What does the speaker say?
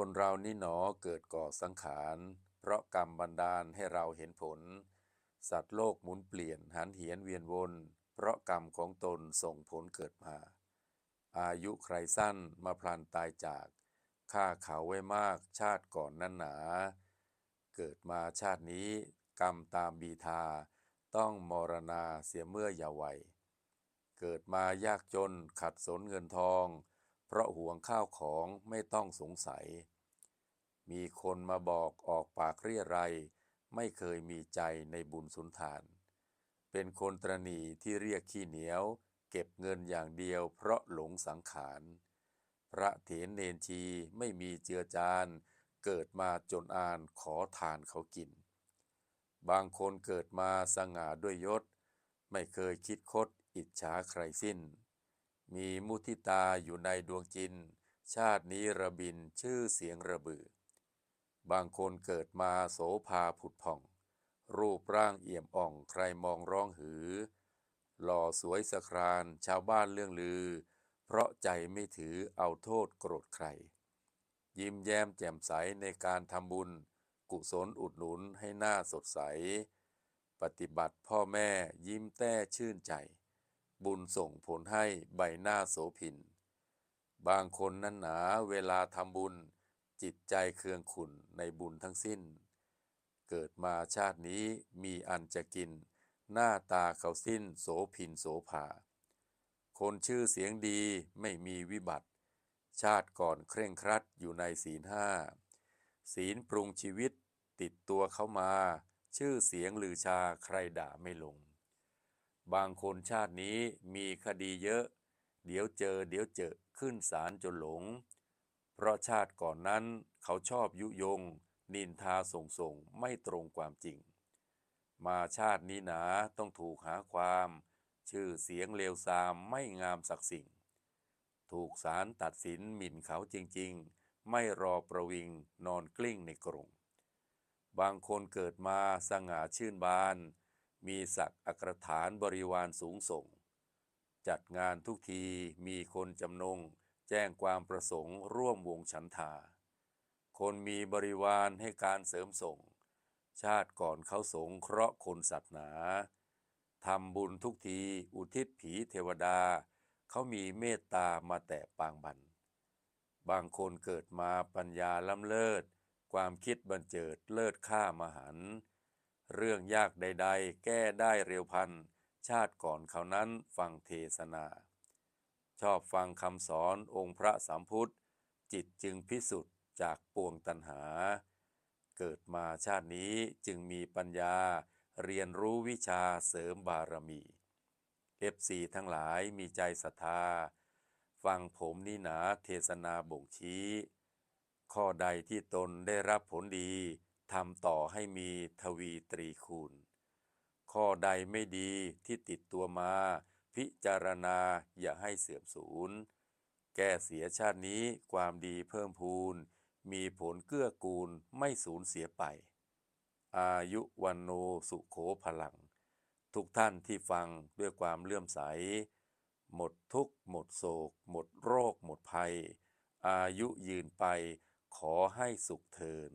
คนเรานี่หนอเกิดก่อสังขาร เพราะกรรมบันดาลให้เราเห็นผล สัตว์โลกหมุนเปลี่ยนหันเหียนเวียนวน เพราะกรรมของตนส่งผลเกิดมา อายุใครสั้นมาพลันตายจากฆ่าเขาไว้มากชาติก่อนนั้นหนา เกิดมาชาตินี้กรรมตามบีทา ต้องมรณาเสียเมื่อเยาวัยเกิดมายากจนขัดสนเงินทอง เพราะห่วงข้าวของไม่ต้องสงสัย มีคนมาบอกออกปากเรียไรยไม่เคยมีใจในบุญสุนทาน เป็นคนตรณีที่เรียกขี้เหนียว เก็บเงินอย่างเดียวเพราะหลงสังขาร พระเถรเนนชีไม่มีเจือจาน เกิดมาจนอานขอทานเขากิน บางคนเกิดมาสง่าด้วยยศ ไม่เคยคิดคดอิจฉาใครสิ้น มีมุทิตาอยู่ในดวงจิน ชาตินี้ระบินชื่อเสียงระบือ บางคนเกิดมาโสภาผุดผ่อง รูปร่างเอี่ยมอ่องใครมองร้องหือ หล่อสวยสครานชาวบ้านเรื่องลือ เพราะใจไม่ถือเอาโทษโกรธใคร ยิ้มแย้มแจ่มใสในการทำบุญ กุศลอุดหนุนให้หน้าสดใส ปฏิบัติพ่อแม่ยิ้มแต้ชื่นใจ บุญส่งผลให้ใบหน้าโสพิน บางคนนั้นหนาเวลาทำบุญจิตใจเคืองขุนในบุญทั้งสิ้น เกิดมาชาตินี้มีอันจะกิน หน้าตาเขาสิ้นโสพินโสภา คนชื่อเสียงดีไม่มีวิบัติ ชาติก่อนเคร่งครัดอยู่ในศีลห้า ศีลปรุงชีวิตติดตัวเขามา ชื่อเสียงลือชาใครด่าไม่ลง บางคนชาตินี้มีคดีเยอะ เดี๋ยวเจอ เดี๋ยวเจอขึ้นศาลจนหลง เพราะชาติก่อนนั้นเขาชอบยุยง นินทาส่งส่งไม่ตรงความจริง มาชาตินี้หนาต้องถูกหาความ ชื่อเสียงเลวทรามไม่งามสักสิ่ง ถูกศาลตัดสินหมิ่นเขาจริง ๆ ไม่รอประวิงนอนกลิ้งในกรงบางคนเกิดมาสง่าชื่นบาน มีศักดิ์อักฐานบริวารสูงส่ง จัดงานทุกทีมีคนจำนง แจ้งความประสงค์ร่วมวงฉันทา คนมีบริวารให้การเสริมส่ง ชาติก่อนเขาสงเคราะห์คนสัตว์หนาทำบุญทุกทีอุทิศผีเทวดา เขามีเมตตามาแต่ปางบัน บางคนเกิดมาปัญญาล้ำเลิศ ความคิดบันเจิดเลิศค่ามหันต์ เรื่องยากใด ๆ แก้ได้เร็วพัน ชาติก่อนเขานั้นฟังเทศนา ชอบฟังคำสอนองค์พระสามพุทธ จิตจึงพิสุทธิ์จากปวงตัณหา เกิดมาชาตินี้จึงมีปัญญาเรียนรู้วิชาเสริมบารมีเอฟซีทั้งหลายมีใจศรัทธา ฟังผมนี่หนาเทศนาบ่งชี้ ข้อใดที่ตนได้รับผลดี ทำต่อให้มีทวีตรีคูณ ข้อใดไม่ดีที่ติดตัวมา พิจารณาอย่าให้เสื่อมสูญ แก้เสียชาตินี้ความดีเพิ่มพูน มีผลเกื้อกูลไม่สูญเสียไป อายุวันโนสุโขพลัง ทุกท่านที่ฟังด้วยความเลื่อมใส หมดทุกข์หมดโศก หมดโรค หมดภัย อายุยืนไปขอให้สุขเทิน